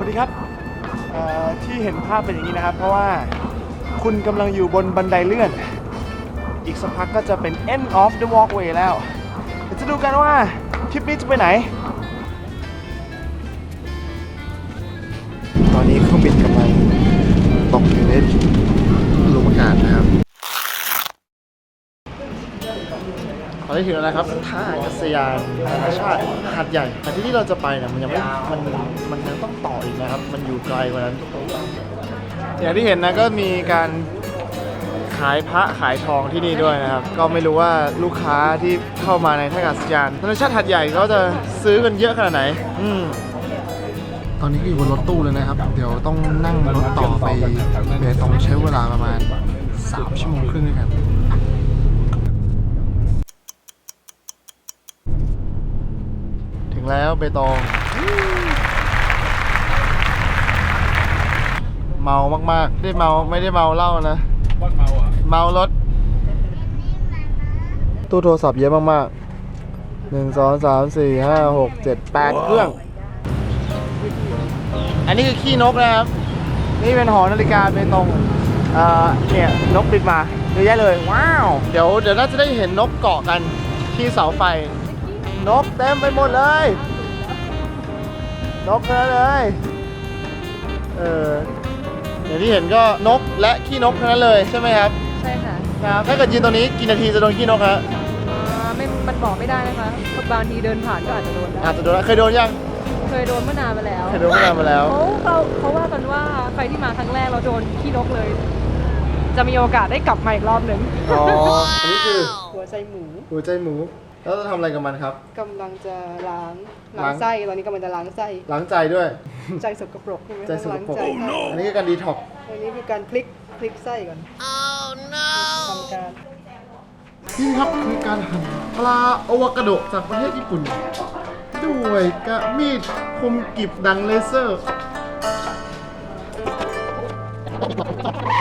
วัสดีครับเอ่อที่เห็นภาพเป็นอย่างนี้นะครับ เพราะว่าคุณกำลังอยู่บนบันไดเลื่อน อีกสักพักก็จะเป็น end of the walkway แล้วเดี๋ยวจะดูกันว่าทริปนี้จะไปไหน ตอนนี้เครื่องบินกำลังตกอยู่ในลมอากาศนะครับ ตอนนี้ถึงแล้วนะครับท่าอากาศยานนานาชาติหาดใหญ่ แต่ที่ที่เราจะไปเนี่ยมันยังไม่มันมันยังต้องต่ออีกนะครับ มันอยู่ไกลกว่านั้น อย่างที่เห็นนะก็มีการขายพระขายทองที่นี่ด้วยนะครับ ก็ไม่รู้ว่าลูกค้าที่เข้ามาในท่าอากาศยานนานาชาติหาดใหญ่เขาจะซื้อกันเยอะขนาดไหน อืมตอนนี้ก็อยู่บนรถตู้เลยนะครับ เดี๋ยวต้องนั่งรถต่อไปเบตงใช้เวลาประมาณ 3 ชั่วโมงครึ่งด้วยกัน ถึง แล้วเบตงเมามากๆไม่ได้เมาไม่ได้เมาเหล้านะเมารถ ตู้โทรศัพท์เยอะมากๆหนึ่งสองสามสี่ห้าหกเจ็ดแปดเครื่อง อันนี้คือขี้นกนะครับ นี่เป็นหอนาฬิกาเบตงเอ่อเนี่ย นกบินมาเยอะแยะเลย ว้าว เดี๋ยวเดี๋ยวน่าจะได้เห็นนกเกาะกันที่เสาไฟ นกเต็มไปหมดเลย นกเยอะเลย เอออย่างที่เห็นก็นกและขี้นกทั้งนั้นเลยใช่ไหมครับ ใช่ค่ะครับถ้าเกิดยืนตรงนี้กี่นาทีจะโดนขี้นกฮะอ่าไม่มันบอกไม่ได้นะคะบางทีเดินผ่านก็อาจจะโดนได้อาจจะโดนเคยโดนยังเคยโดนเมื่อนานมาแล้วเคยโดนเมื่อนานมาแล้วเขาเขาเขาว่ากันว่าใครที่มาครั้งแรกเราโดนขี้นกเลย จะมีโอกาสได้กลับมาอีกรอบหนึ่งอ๋ออันนี้คือหัวใจหมู หัวใจหมู แล้วจะทำอะไรกับมันครับ กำลังจะล้างล้าล้างง ไส้ตอนนี้กำลังจะล้างไส้ล้างใจด้วย ใจสกปรกใช่ไหมใจสกปรก ล้างใจอันนี้คือการดีท็อกซ์อันนี้คือการพลิกพลิกไส้ก่อน oh no ทำการนี่ครับคือการหั่นปลาโอวากาโดจากประเทศญี่ปุ่น ด้วยกระมีดคมกริบดังเลเซอร์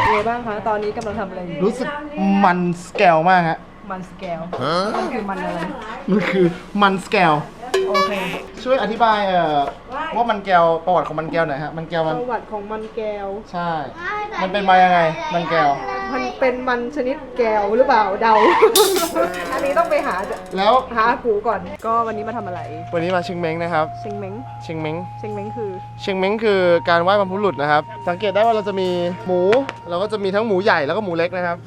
เป็นไงบ้างคะตอนนี้กำลังทำอะไรอยู่รู้สึกมันสแกลมากฮะ มันสแกลมันคือมันอะไร มันคือมันสแกลโอเค ช่วยอธิบายเอ่อว่ามันแก้วประวัติของมันแก้วหน่อยฮะ มันแก้วปมัน ระวัติของมันแก้ว ใช่ มันเป็นมายังไง มันแก้ว มันเป็นมันชนิดแก้วหรือเปล่าเดา อันนี้ต้องไปหาแล้วหากูก่อน ก็วันนี้มาทำอะไรวันนี้มาเชียงเม้งนะครับเชงเม้งเชียงเม้งเชงเม้งคือเชียงเม้งคือการไหว้บรรพบุรุษนะครับ สังเกตได้ว่าเราจะมีหมู เราก็จะมีทั้งหมูใหญ่แล้วก็หมูเล็กนะครับ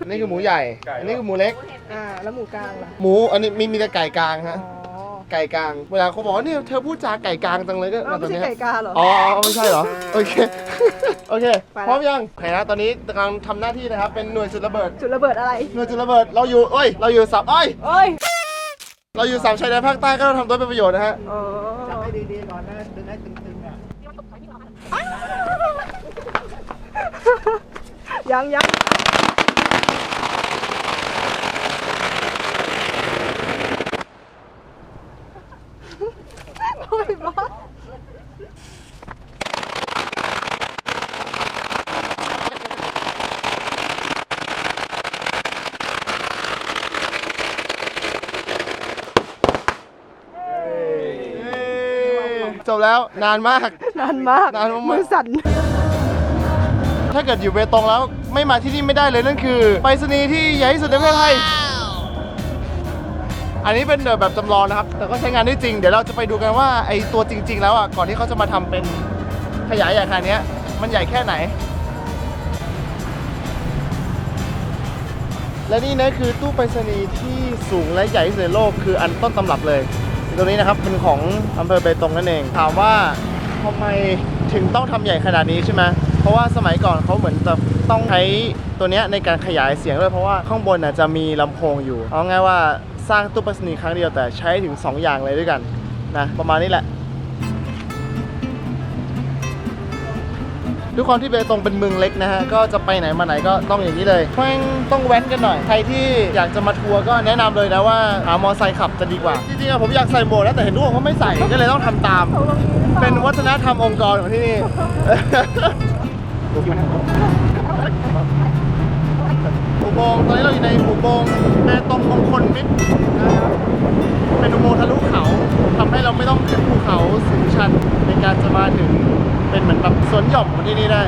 อันนี้คือหมูใหญ่ อันนี้คือหมูเล็ก อ่าแล้วหมูกลางล่ะ หมูอันนี้มีมีแต่ไก่กลางฮะ อ๋อ ไก่กลาง เวลาเขาบอกว่าเนี่ยเธอพูดจาไก่กลางจังเลยก็อ้าวตอนไม่นี้ใช่ไก่กาเหรออ๋ออ๋อไม่ใช่เหรอ โอเค โอเค ไปละพร้อมยังโอเคนะตอนนี้กำลังทำหน้าที่นะครับ เป็นหน่วยจุดระเบิด จุดระเบิดอะไรหน่วยจุดระเบิด เราอยู่เอ้ย เราอยู่สับเอ้ย โอ้ยเราอยู่สามชายแดนภาคใต้ก็ต้องทำตัวเป็นประโยชน์นะฮะ อ๋อจับให้ดีๆก่อนนะดึงให้ตึงๆอะยังยังโอ้ยบอส จ บแล้วนานมาก นานมากนานมาก มือสั่น ถ้าเกิดอยู่เบตงแล้วไม่มาที่นี่ไม่ได้เลยนั่นคือไปรษณีย์ที่ใหญ่ที่สุดในประเทศไทย อันนี้เป็นแบบจำลองนะครับ แต่ก็ใช้งานได้จริง เดี๋ยวเราจะไปดูกันว่าไอตัวจริง ๆ แล้วอะก่อนที่เขาจะมาทำเป็นขยายใหญ่ขนาดเนี้ยมันใหญ่แค่ไหน และนี่นะคือตู้ไปรษณีย์ที่สูงและใหญ่ที่สุดในโลกคืออันต้นตำรับเลย ตัวนี้นะครับเป็นของอำเภอเบตงนั่นเอง ถามว่าทำไมถึงต้องทำใหญ่ขนาดนี้ใช่ไหมเพราะว่าสมัยก่อนเขาเหมือนจะต้องใช้ตัวนี้ในการขยายเสียงด้วยเพราะว่าข้างบนน่ะจะมีลำโพงอยู่ เอาง่ายว่าสร้างตู้ประสนีครั้งเดียวแต่ใช้ถึง 2 อย่างเลยด้วยกันนะประมาณนี้แหละ ด้วยความที่เบตงเป็นเมืองเล็กนะฮะก็จะไปไหนมาไหนก็ต้องอย่างนี้เลยแม่งต้องแว้นกันหน่อย ใครที่อยากจะมาทัวร์ก็แนะนำเลยนะว่าหามอไซค์ขับจะดีกว่า จริงๆอะผมอยากใส่หมวกนะแต่เห็นทุกคนเขาไม่ใส่ก็เลยต้องทำตาม เป็นวัฒนธรรมองค์กรของที่นี่อุโมงค์ตอนนี้เราอยู่ในอุโมงค์เบตงมงคลมิตรนะครับเป็นอุโมงค์ทะลุเขา หย่อมของที่นี่ได้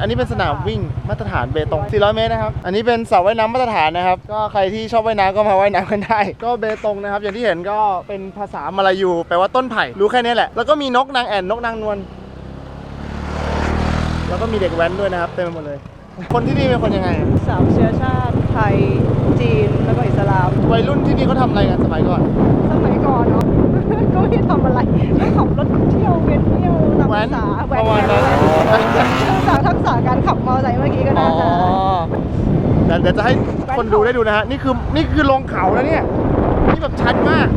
อันนี้เป็นสนามวิ่งมาตรฐานเบตง 400 เมตรนะครับ อันนี้เป็นเสาว่ายน้ำมาตรฐานนะครับ ก็ใครที่ชอบว่ายน้ำก็มาว่ายน้ำกันได้ ก็เบตงนะครับ อย่างที่เห็นก็เป็นภาษามาลายูแปลว่าต้นไผ่ รู้แค่นี้แหละ แล้วก็มีนกนางแอ่นนกนางนวล แล้วก็มีเด็กแว้นด้วยนะครับเต็มไปหมดเลย คนที่นี่เป็นคนยังไงอะสามเชื้อชาติไทย จีน แล้วก็อิสลาม วัยรุ่นที่นี่เขาทำอะไรกันสมัยก่อน สมัยก่อนเนาะ ก็ไม่ได้ทำอะไรก็ขับรถเที่ยวเวียนเที่ยวตาม แว้ภานษาแว้ประมาณนนั้นจากทักษะการขับมอเตอร์ไซค์เมื่อกี้ก็อ๋น่าอจะเดี๋ยวเดี๋ยวจะให้คนดูได้ดูนะฮะ นี่คือนี่คือลงเขาแล้วเนี่ย นี่แบบชัดมาก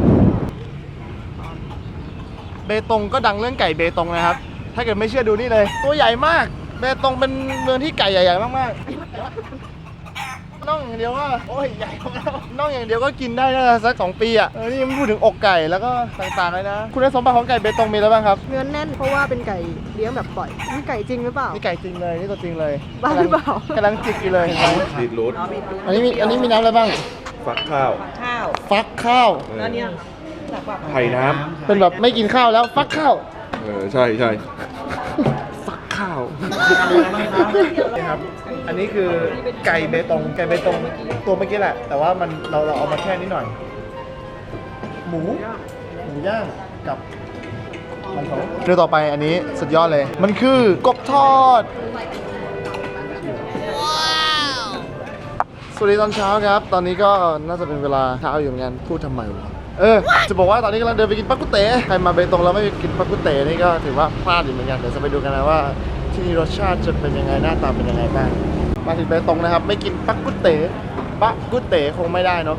เบตงก็ดังเรื่องไก่เบตงนะครับ ถ้าเกิดไม่เชื่อดูนี่เลย ตัวใหญ่มาก เบตงเป็นเมืองที่ไก่ใหญ่ๆมากๆ น่องอย่างเดียวก็โอ้ยใหญ่มากน่องอย่างเดียวก็กินได้นะสักสองปีอะเออนี่ยังไม่พูดถึงอกไก่แล้วก็ต่างๆเลยนะ คุณสมบัติของไก่เบตงมีอะไรบ้างครับเนื้อแน่นเพราะว่าเป็นไก่เลี้ยงแบบปล่อยนี่ไก่จริงหรือเปล่านี่ไก่จริงเลยนี่ตัวจริงเลยบ้าหรือเปล่ากำลังจิกอยู่เลยเห็นไหมบีทรูทอันนี้มีอันนี้มีน้ำอะไรบ้าง ฟักข้าว ข้าวฟักข้าวแล้วเนี่ยแบบว่าไข่น้เป็นแบบไม่กินข้าวแล้วฟักข้าวำเออใช่ใช่ฟักข้าว นี่ครับ อันนี้คือไก่เบตง ไก่เบตงตัวเมื่อกี้แหละ แต่ว่ามันเราเราเอามาแค่นิดหน่อย หมู หมูย่างกับมันของเรื่องต่อไปอันนี้สุดยอดเลย มันคือกบทอด สวัสดีตอนเช้าครับ ตอนนี้ก็น่าจะเป็นเวลาเช้าอยู่เหมือนกันพูดทำไมวะ เออ จะบอกว่าตอนนี้กำลังเดินไปกินปักกุเต๋ใครมาเบตงแล้วไม่ไปกินปักกุเต๋นี่ก็ถือว่าพลาดอยู่เหมือนกัน เดี๋ยวจะไปดูกันนะว่า ที่นี่รสชาติจะเป็นยังไงหน้าตาเป็นยังไงบ้างมาถึงเบตงนะครับ ไม่กินปักกุเต๋ปักกุเต๋คงไม่ได้เนาะ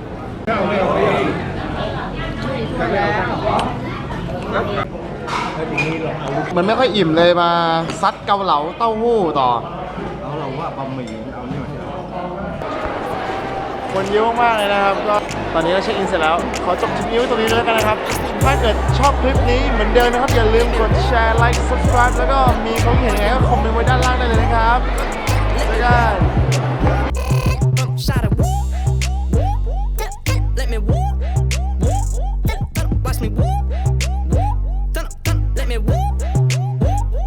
มันไม่ค่อยอิ่มเลยมาซัดเกาเหลาเต้าหู้ต่อเอาเราว่าบะหมี่เอานี่มาคนเยอะมากๆเลยนะครับก็ ตอนนี้เราเช็คอินเสร็จแล้ว ขอจบคลิปนี้ไว้ตรงนี้เลยแล้วกันนะครับ ถ้าเกิดชอบคลิปนี้เหมือนเดิมนะครับ อย่าลืมกดแชร์ไลค์ subscribe แล้วก็มีความเห็นยังไงก็คอมเมนต์ไว้ด้านล่างได้เลยนะครับเจอกัน